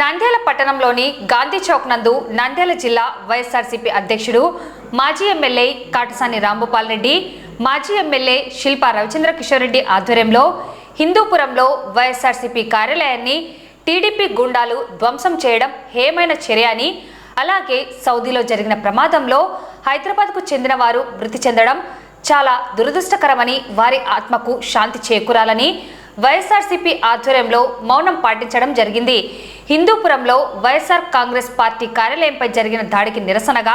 నంద్యాల పట్టణంలోని గాంధీ చౌక్ నందు నంద్యాల జిల్లా వైఎస్ఆర్సీపీ అధ్యక్షుడు మాజీ ఎమ్మెల్యే కాటసాని రాంభూపాల్ రెడ్డి మాజీ ఎమ్మెల్యే శిల్పా రవిచంద్ర కిషోర్ రెడ్డి ఆధ్వర్యంలో హిందూపురంలో వైఎస్ఆర్సీపీ కార్యాలయాన్ని టీడీపీ గుండాలు ధ్వంసం చేయడం హేమైన చర్య అని అలాగే సౌదీలో జరిగిన ప్రమాదంలో హైదరాబాద్కు చెందిన వారు మృతి చెందడం చాలా దురదృష్టకరమని వారి ఆత్మకు శాంతి చేకూరాలని వైఎస్ఆర్సీపీ ఆధ్వర్యంలో మౌనం పాటించడం జరిగింది. హిందూపురంలో వైఎస్ఆర్ కాంగ్రెస్ పార్టీ కార్యాలయంపై జరిగిన దాడికి నిరసనగా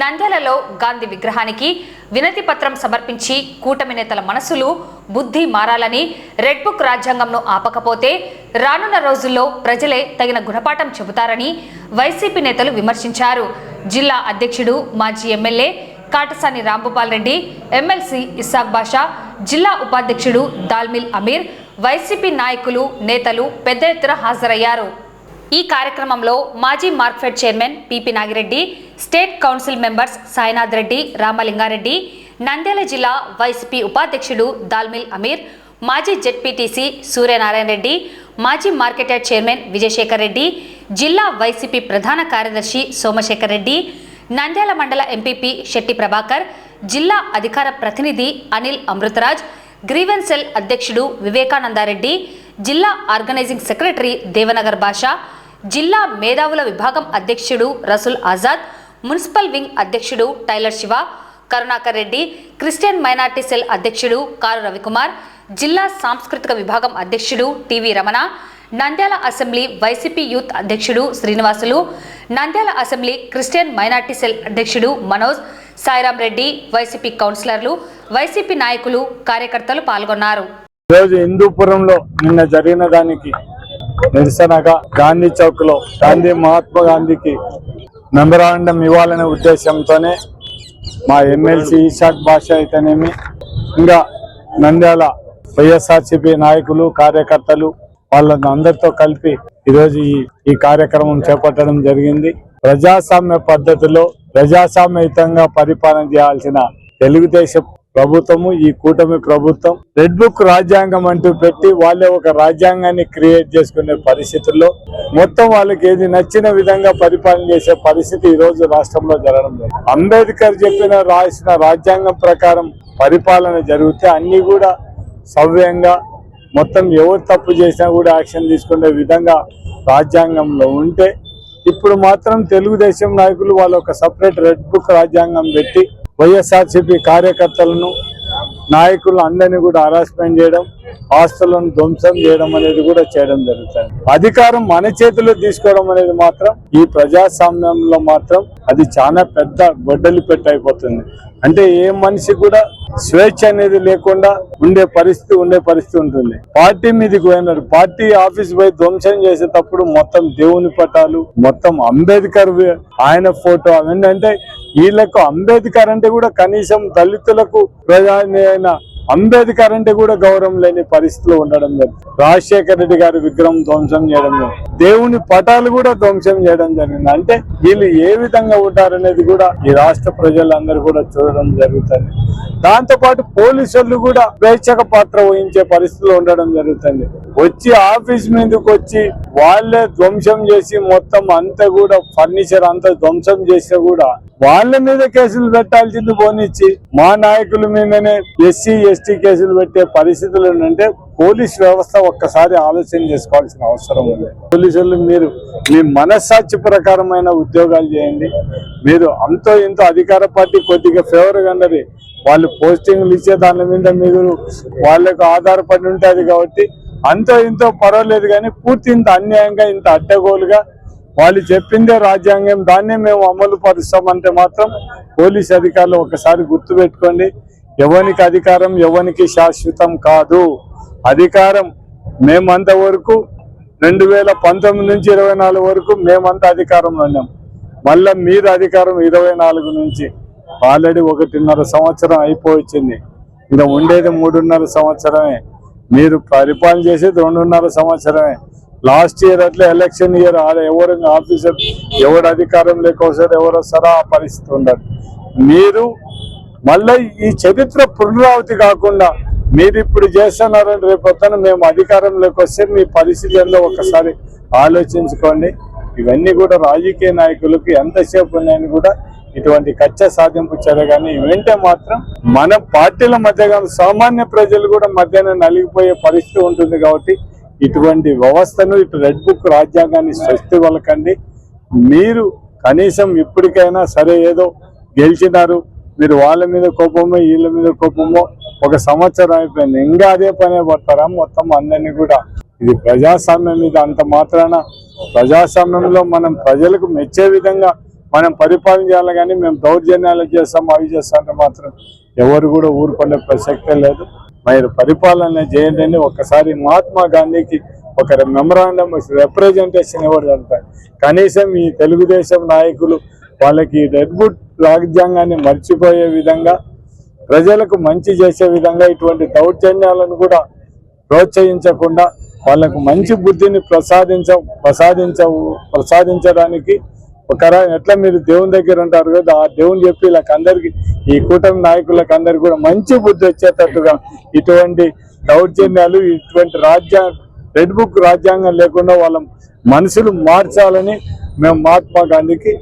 నంద్యాలలో గాంధీ విగ్రహానికి వినతి పత్రం సమర్పించి కూటమి నేతల మనసులు బుద్ధి మారాలని రెడ్ బుక్ రాజ్యాంగంను ఆపకపోతే రానున్న రోజుల్లో ప్రజలే తగిన గుణపాఠం చెబుతారని వైసీపీ నేతలు విమర్శించారు. జిల్లా అధ్యక్షుడు మాజీ ఎమ్మెల్యే కాటసాని రాంభూపాల్ రెడ్డి ఎమ్మెల్సీ ఇస్సాక్ బాషా జిల్లా ఉపాధ్యక్షుడు దాల్మిల్ అమీర్ వైసీపీ నాయకులు నేతలు పెద్ద ఎత్తున హాజరయ్యారు. ఈ కార్యక్రమంలో మాజీ Markfed chairman PP Nagireddy state council members Sainath Reddy Ramalingareddy Nandyal జిల్లా వైసీపీ ఉపాధ్యక్షుడు దాల్మిల్ అమీర్ మాజీ జెడ్పీటీసీ సూర్యనారాయణ రెడ్డి మాజీ మార్కెటర్ చైర్మన్ విజయశేఖర్ రెడ్డి జిల్లా వైసీపీ ప్రధాన కార్యదర్శి సోమశేఖర్ రెడ్డి నంద్యాల మండల ఎంపీపీ శెట్టి ప్రభాకర్ జిల్లా అధికార ప్రతినిధి అనిల్ అమృతరాజ్ గ్రీవెన్ సెల్ అధ్యక్షుడు వివేకానందారెడ్డి జిల్లా ఆర్గనైజింగ్ సెక్రటరీ దేవనగర్ భాష జిల్లా మేధావుల విభాగం అధ్యక్షుడు రసుల్ ఆజాద్ మున్సిపల్ వింగ్ అధ్యక్షుడు tailor Shiva Karunakar Reddy Christian minority cell అధ్యక్షుడు కారు రవికుమార్ జిల్లా సాంస్కృతిక విభాగం అధ్యక్షుడు TV Ramana Nandyal assembly YCP youth అధ్యక్షుడు Srinivasulu Nandyal assembly Christian minority cell అధ్యక్షుడు మనోజ్ సాయిరాం రెడ్డి వైసీపీ కౌన్సిలర్లు వైసీపీ నాయకులు కార్యకర్తలు పాల్గొన్నారు. ఈరోజు హిందూపురంలో నిన్న జరిగిన దానికి నిరసనగా గాంధీ చౌక్లో గాంధీ మహాత్మా గాంధీకి మెమరాండం ఇవ్వాలనే ఉద్దేశంతోనే మా ఎమ్మెల్సీ ఈషాక్ భాష అయితేనేమి ఇంకా నంద్యాల వైఎస్ఆర్సీపీ నాయకులు కార్యకర్తలు వాళ్ళని అందరితో కలిపి ఈరోజు ఈ ఈ కార్యక్రమం చేపట్టడం జరిగింది. ప్రజాస్వామ్య పద్ధతిలో ప్రజాస్వామ్యయుతంగా పరిపాలన చేయాల్సిన తెలుగుదేశం ప్రభుత్వము ఈ కూటమి ప్రభుత్వం రెడ్ బుక్ రాజ్యాంగం అంటూ పెట్టి వాళ్ళే ఒక రాజ్యాంగాన్ని క్రియేట్ చేసుకునే పరిస్థితుల్లో మొత్తం వాళ్ళకి ఏది నచ్చిన విధంగా పరిపాలన చేసే పరిస్థితి ఈ రోజు రాష్ట్రంలో జరగడం లేదు. అంబేద్కర్ చెప్పిన రాసిన రాజ్యాంగం ప్రకారం పరిపాలన జరిగితే అన్ని కూడా సవ్యంగా మొత్తం ఎవరు తప్పు చేసినా కూడా యాక్షన్ తీసుకునే విధంగా రాజ్యాంగంలో ఉంటే ఇప్పుడు మాత్రం తెలుగుదేశం నాయకులు వాళ్ళు ఒక సపరేట్ రెడ్ బుక్ రాజ్యాంగం పెట్టి వైఎస్ఆర్సీపీ కార్యకర్తలను నాయకులు అందరినీ కూడా హరాస్మెంట్ చేయడం ఆస్తులను ధ్వంసం చేయడం అనేది కూడా చేయడం జరుగుతుంది. అధికారం మన చేతిలో తీసుకోవడం అనేది మాత్రం ఈ ప్రజాస్వామ్యంలో మాత్రం అది చాలా పెద్ద గొడ్డలి పెట్టి అయిపోతుంది అంటే ఏ మనిషి కూడా స్వేచ్ఛ అనేది లేకుండా ఉండే పరిస్థితి ఉండే పరిస్థితి ఉంటుంది. పార్టీ మీదకి పోయినారు పార్టీ ఆఫీస్ పోయి ధ్వంసం చేసేటప్పుడు మొత్తం దేవుని పటాలు మొత్తం అంబేద్కర్ ఆయన ఫోటో అవన్నీ అంటే వీళ్ళకు అంబేద్కర్ అంటే కూడా కనీసం దళితులకు ప్రధాని అయిన అంబేద్కర్ అంటే కూడా గౌరవం లేని పరిస్థితులు ఉండడం లేదు. రాజశేఖర రెడ్డి గారి విగ్రహం ధ్వంసం చేయడం లేదు. దేవుని పటాలు కూడా ధ్వంసం చేయడం జరిగింది. అంటే వీళ్ళు ఏ విధంగా ఉంటారనేది కూడా ఈ రాష్ట్ర ప్రజలందరూ కూడా చూడడం జరుగుతుంది. దాంతోపాటు పోలీసులు కూడా ప్రేక్షక పాత్ర వహించే పరిస్థితిలో ఉండడం జరుగుతుంది. వచ్చి ఆఫీస్ మీదకి వచ్చి వాళ్ళే ధ్వంసం చేసి మొత్తం అంతా కూడా ఫర్నిచర్ అంతా ధ్వంసం చేసినా కూడా వాళ్ళ మీద కేసులు పెట్టాల్సింది పోనిచ్చి మా నాయకుల మీదనే ఎస్సీ ఎస్టీ కేసులు పెట్టే పరిస్థితులు ఏంటంటే పోలీస్ వ్యవస్థ ఒక్కసారి ఆలోచన చేసుకోవాల్సిన అవసరం ఉంది. పోలీసులు మీరు మీ మనస్సాక్షి ప్రకారమైన ఉద్యోగాలు చేయండి. మీరు అంతో ఇంతో అధికార పార్టీ కొద్దిగా ఫేవర్ అన్నది వాళ్ళు పోస్టింగ్లు ఇచ్చే దాని మీద మీరు వాళ్ళకు ఆధారపడి ఉంటుంది కాబట్టి అంతో ఇంతో పర్వాలేదు కానీ పూర్తి ఇంత అన్యాయంగా ఇంత అడ్డగోలుగా వాళ్ళు చెప్పిందే రాజ్యాంగం దాన్నే మేము అమలు పరుస్తామంటే మాత్రం పోలీస్ అధికారులు ఒకసారి గుర్తుపెట్టుకోండి. ఎవరికి అధికారం ఎవరికి శాశ్వతం కాదు. అధికారం మేమంత వరకు రెండు వేల పంతొమ్మిది నుంచి ఇరవై నాలుగు వరకు మేమంతా అధికారంలో ఉన్నాం. మళ్ళా మీరు అధికారం ఇరవై నాలుగు నుంచి ఆల్రెడీ ఒకటిన్నర సంవత్సరం అయిపోయింది ఇంకా ఉండేది మూడున్నర సంవత్సరమే. మీరు పరిపాలన చేసేది రెండున్నర సంవత్సరమే. లాస్ట్ ఇయర్ అట్లా ఎలక్షన్ ఇయర్ ఎవరు ఆఫీసర్ ఎవరు అధికారం లేకపోతే ఎవరు వస్తారో ఆ పరిస్థితి ఉండదు. మీరు మళ్ళీ ఈ చరిత్ర పునరావృతి కాకుండా మీరు ఇప్పుడు చేస్తున్నారని రేపు మేము అధికారంలోకి వస్తే మీ పరిస్థితి ఏందో ఒకసారి ఆలోచించుకోండి. ఇవన్నీ కూడా రాజకీయ నాయకులకు ఎంతసేపు ఉన్నాయని కూడా ఇటువంటి కచ్చ సాధింపు చర్య కానీ వెంటే మాత్రం మన పార్టీల మధ్య కానీ సామాన్య ప్రజలు కూడా మధ్యాహ్నం నలిగిపోయే పరిస్థితి ఉంటుంది కాబట్టి ఇటువంటి వ్యవస్థను ఇటు రెడ్ బుక్ రాజ్యాంగాన్ని స్వస్తి వలకండి. మీరు కనీసం ఇప్పటికైనా సరే ఏదో గెలిచినారు మీరు వాళ్ళ మీద కోపమో వీళ్ళ మీద కోపమో ఒక సంవత్సరం అయిపోయింది. ఇంకా అదే పనే పడతారా? మొత్తం అందరినీ కూడా. ఇది ప్రజాస్వామ్యం మీద అంత మాత్రాన ప్రజాస్వామ్యంలో మనం ప్రజలకు మెచ్చే విధంగా మనం పరిపాలన చేయాలి కానీ మేము దౌర్జన్యాలు చేస్తాం అవి చేస్తామంటే మాత్రం ఎవరు కూడా ఊరుకునే ప్రసక్తే లేదు. మీరు పరిపాలన చేయండి ఒకసారి మహాత్మా గాంధీకి ఒక మెమరాండం రిప్రజెంటేషన్ ఇవ్వడం జరుగుతుంది కనీసం ఈ తెలుగుదేశం నాయకులు వాళ్ళకి రెడ్బుడ్ రాజ్యాంగాన్ని మర్చిపోయే విధంగా ప్రజలకు మంచి చేసే విధంగా ఇటువంటి దౌర్జన్యాలను కూడా ప్రోత్సహించకుండా వాళ్ళకు మంచి బుద్ధిని ప్రసాదించ ప్రసాదించ ప్రసాదించడానికి ఒకరా ఎట్లా మీరు దేవుని దగ్గర ఉంటారు కదా ఆ దేవుని చెప్పి వీళ్ళకి అందరికి ఈ కూటమి నాయకులకు అందరికి కూడా మంచి బుద్ధి వచ్చేటట్టుగా ఇటువంటి దౌర్జన్యాలు ఇటువంటి రాజ్యా రెడ్ బుక్ రాజ్యాంగం లేకుండా వాళ్ళ మనుషులు మార్చాలని మేము మహాత్మా గాంధీకి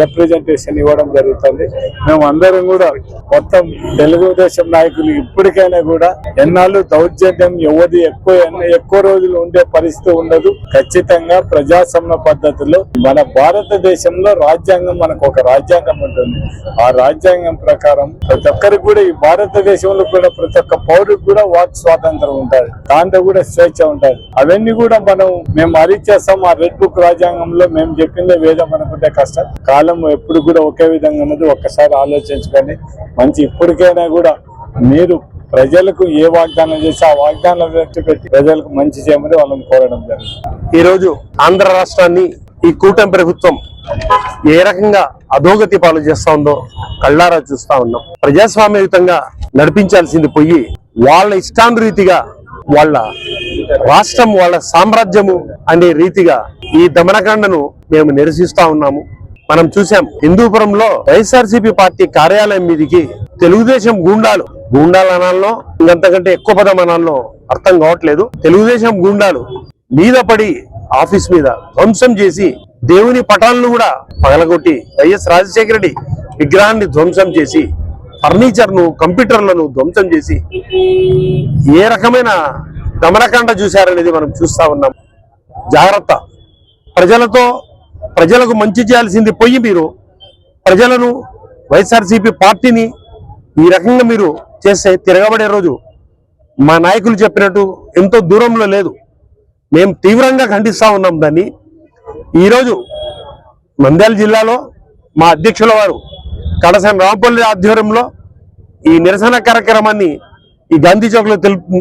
రిప్రజెంటేషన్ ఇవ్వడం జరుగుతుంది. మేము అందరం కూడా మొత్తం తెలుగుదేశం నాయకులు ఇప్పటికైనా కూడా ఎన్నాళ్ళు దౌర్జన్యం ఎవరి ఎక్కువ ఎక్కువ రోజులు ఉండే పరిస్థితి ఉండదు. ఖచ్చితంగా ప్రజాస్వామ్య పద్ధతిలో మన భారతదేశంలో రాజ్యాంగం మనకు ఒక రాజ్యాంగం ఉంటుంది. ఆ రాజ్యాంగం ప్రకారం ప్రతి ఒక్కరికి కూడా ఈ భారతదేశంలో కూడా ప్రతి ఒక్క పౌరుడికి కూడా వాక్ స్వాతంత్రం ఉంటుంది. దాంట్లో కూడా స్వేచ్ఛ ఉంటుంది. అవన్నీ కూడా మనం మేము అరిచేస్తాం ఆ రెడ్ బుక్ రాజ్యాంగంలో మేము చెప్పిందే వేదం అనుకుంటే కష్టం. కాలం ఎప్పుడు కూడా ఒకే విధంగా ఉన్నది. ఒక్కసారి ఆలోచించుకోండి. మంచి ఇప్పటికైనా కూడా మీరు ప్రజలకు ఏ వాగ్దానం చేసి ఆ వాగ్దానాలు వ్యక్తి పెట్టి ప్రజలకు మంచి చేయమని వాళ్ళని కోరడం జరిగింది. ఈరోజు ఆంధ్ర రాష్ట్రాన్ని ఈ కూటమి ప్రభుత్వం ఏ రకంగా అధోగతి పాలు చేస్తా ఉందో కళ్ళారా చూస్తా ఉన్నాం. ప్రజాస్వామ్యయుతంగా నడిపించాల్సింది పోయి వాళ్ళ ఇష్టానురీతిగా వాళ్ళ రాష్ట్రం వాళ్ళ సామ్రాజ్యము అనే రీతిగా ఈ దమనకాండను మేము నిరసిస్తా ఉన్నాము. మనం చూసాం హిందూపురంలో వైఎస్ఆర్సీపీ పార్టీ కార్యాలయం మీదికి తెలుగుదేశం గూండాలు. గూండాలు అనాల్లో ఇంకంతకంటే ఎక్కువ పదం అనాల్లో అర్థం కావట్లేదు. తెలుగుదేశం గూండాలు మీద పడి ఆఫీస్ మీద ధ్వంసం చేసి దేవుని పటాలను కూడా పగలగొట్టి వైఎస్ రాజశేఖర రెడ్డి విగ్రహాన్ని ధ్వంసం చేసి ఫర్నిచర్ను కంప్యూటర్లను ధ్వంసం చేసి ఏ రకమైన దమనకాండ చూశారనేది మనం చూస్తా ఉన్నాం. జాగ్రత్త. ప్రజలతో ప్రజలకు మంచి చేయాల్సింది పోయి మీరు. ప్రజలను వైఎస్ఆర్సీపీ పార్టీని ఈ రకంగా మీరు చేస్తే తిరగబడే రోజు మా నాయకులు చెప్పినట్టు ఎంతో దూరంలో లేదు. మేము తీవ్రంగా ఖండిస్తూ ఉన్నాం దాన్ని. ఈరోజు నంద్యాల జిల్లాలో మా అధ్యక్షుల వారు కడసాని రాంపల్లి ఆధ్వర్యంలో ఈ నిరసన కార్యక్రమాన్ని ఈ గాంధీ చౌక్లో తెలుపు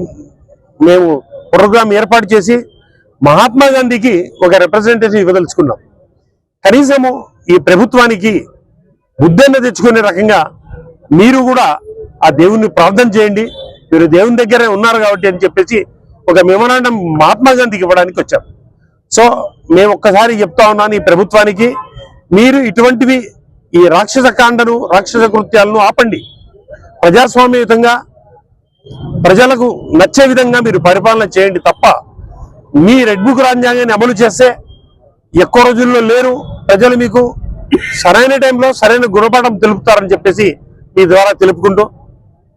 మేము ప్రోగ్రాం ఏర్పాటు చేసి మహాత్మా గాంధీకి ఒక రిప్రజెంటేషన్ ఇవ్వదలుచుకున్నాం. కనీసము ఈ ప్రభుత్వానికి బుద్ధన్న తెచ్చుకునే రకంగా మీరు కూడా ఆ దేవుణ్ణి ప్రార్థన చేయండి. మీరు దేవుని దగ్గరే ఉన్నారు కాబట్టి అని చెప్పేసి ఒక మెమరాండం మహాత్మా గాంధీకి ఇవ్వడానికి వచ్చాం. సో మేము ఒక్కసారి చెప్తా ఉన్నాను ఈ ప్రభుత్వానికి మీరు ఇటువంటివి ఈ రాక్షస కాండను రాక్షస కృత్యాలను ఆపండి. ప్రజాస్వామ్యయుతంగా ప్రజలకు నచ్చే విధంగా మీరు పరిపాలన చేయండి తప్ప మీ రెడ్ బుక్ రాజ్యాంగాన్ని అమలు చేస్తే ఎక్కువ రోజుల్లో లేరు. ప్రజలు మీకు సరైన టైంలో సరైన గుణపాఠం తెలుపుతారని చెప్పేసి మీ ద్వారా తెలుపుకుంటూ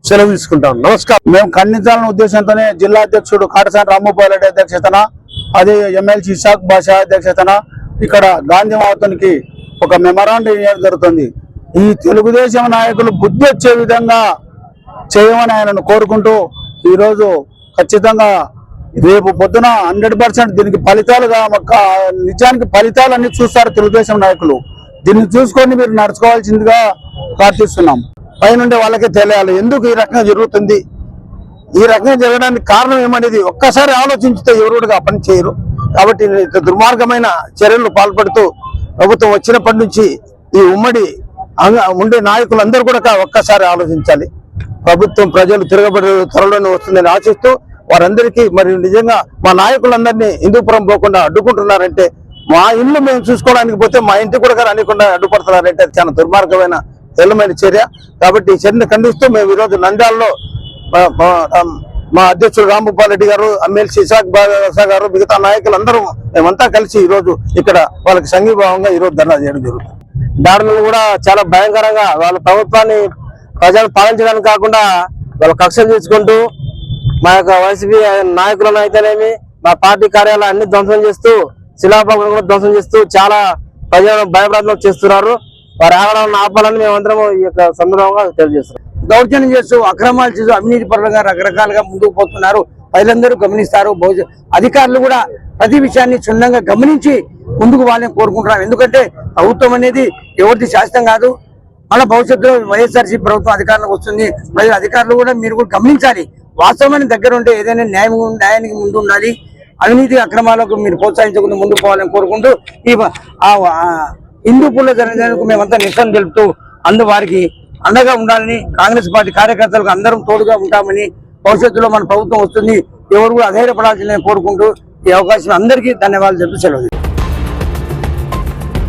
సెలవు తీసుకుంటాం. నమస్కారం. మేము ఖండించాలనే ఉద్దేశంతోనే జిల్లా అధ్యక్షుడు కాటసాని రామ్మోహన్ రెడ్డి అధ్యక్షతన అదే ఎమ్మెల్సీ ఇషాక్ బాషా అధ్యక్షతన ఇక్కడ గాంధీ మహాత్మునికి ఒక మెమరాండం ఇవ్వడం జరుగుతుంది. ఈ తెలుగుదేశం నాయకులు బుద్ధి వచ్చే విధంగా చేయమని ఆయనను కోరుకుంటూ ఈరోజు ఖచ్చితంగా రేపు పొద్దున హండ్రెడ్ పర్సెంట్ దీనికి ఫలితాలుగా ఒక నిజానికి అన్ని చూస్తారు తెలుగుదేశం నాయకులు. దీన్ని చూసుకొని మీరు నడుచుకోవాల్సిందిగా ప్రార్థిస్తున్నాం. పైనుండే వాళ్ళకే తెలియాలి ఎందుకు ఈ రకంగా జరుగుతుంది? ఈ రకంగా జరగడానికి కారణం ఏమనేది ఒక్కసారి ఆలోచించితే ఎవరుగా ఆ పని చేయరు. కాబట్టి ఇంత దుర్మార్గమైన చర్యలు పాల్పడుతూ ప్రభుత్వం వచ్చినప్పటి నుంచి ఈ ఉమ్మడి ఉండే నాయకులందరూ కూడా ఒక్కసారి ఆలోచించాలి. ప్రభుత్వం ప్రజలు తిరగబడి త్వరలోనే వస్తుందని ఆశిస్తూ వారందరికీ మరి నిజంగా మా నాయకులందరినీ హిందూపురం పోకుండా అడ్డుకుంటున్నారంటే మా ఇల్లు మేము చూసుకోవడానికి పోతే మా ఇంటి కూడా రానికుండా అడ్డుపడుతున్నారంటే అది చాలా దుర్మార్గమైన తెల్లమైన చర్య. కాబట్టి ఈ చర్యను ఖండిస్తూ మేము ఈరోజు నంద్యాలలో మా అధ్యక్షుడు రాంభూపాల్ రెడ్డి గారు ఎమ్మెల్సీ ఇసాక్ బాషా గారు మిగతా నాయకులందరూ మేమంతా కలిసి ఈ రోజు ఇక్కడ వాళ్ళకి సంఘీభావంగా ఈ రోజు ధర్నా చేయడం జరుగుతుంది. దాడులను కూడా చాలా భయంకరంగా వాళ్ళ ప్రభుత్వాన్ని ప్రజలు పాలించడానికి కాకుండా వాళ్ళ కక్షలు తీసుకుంటూ మా యొక్క వైసీపీ నాయకులను అయితేనేమి మా పార్టీ కార్యాలయాలు అన్ని ధ్వంసం చేస్తూ శిలాపకులను కూడా ధ్వంసం చేస్తూ చాలా ప్రజలను భయప్రాంతం చేస్తున్నారు. వారు ఆగడాలను ఆపాలని మేమందరం ఈ యొక్క సందర్భంగా తెలియజేస్తున్నాం. దౌర్జన్యం చేస్తూ అక్రమాలు చేస్తూ అవినీతి పరులుగా రకరకాలుగా ముందుకు పోతున్నారు. ప్రజలందరూ గమనిస్తారు. బహుశా అధికారులు కూడా ప్రతి విషయాన్ని క్షుణ్ణంగా గమనించి ముందుకు వాళ్ళని కోరుకుంటున్నాం ఎందుకంటే ప్రభుత్వం అనేది ఎవరిది శాస్త్రం కాదు. మన భవిష్యత్తులో వైఎస్ఆర్సీ ప్రభుత్వం అధికారంలోకి వస్తుంది. ప్రజల అధికారులు కూడా మీరు కూడా గమనించాలి. వాస్తవమైన దగ్గర ఉంటే ఏదైనా న్యాయం న్యాయానికి ముందు ఉండాలి. అవినీతి అక్రమాలకు మీరు ప్రోత్సహించకుండా ముందుకు పోవాలని కోరుకుంటూ ఈ ఆ- ఆ హిందూపూర్లో జరిగినందుకు మేమంతా నిరసన తెలుపుతూ అందు వారికి అండగా ఉండాలని కాంగ్రెస్ పార్టీ కార్యకర్తలకు అందరం తోడుగా ఉంటామని భవిష్యత్తులో మన ప్రభుత్వం వస్తుంది. ఎవరు కూడా అధైర్యపడాల్సిందని కోరుకుంటూ ఈ అవకాశం అందరికీ ధన్యవాదాలు చెప్తూ సెలవు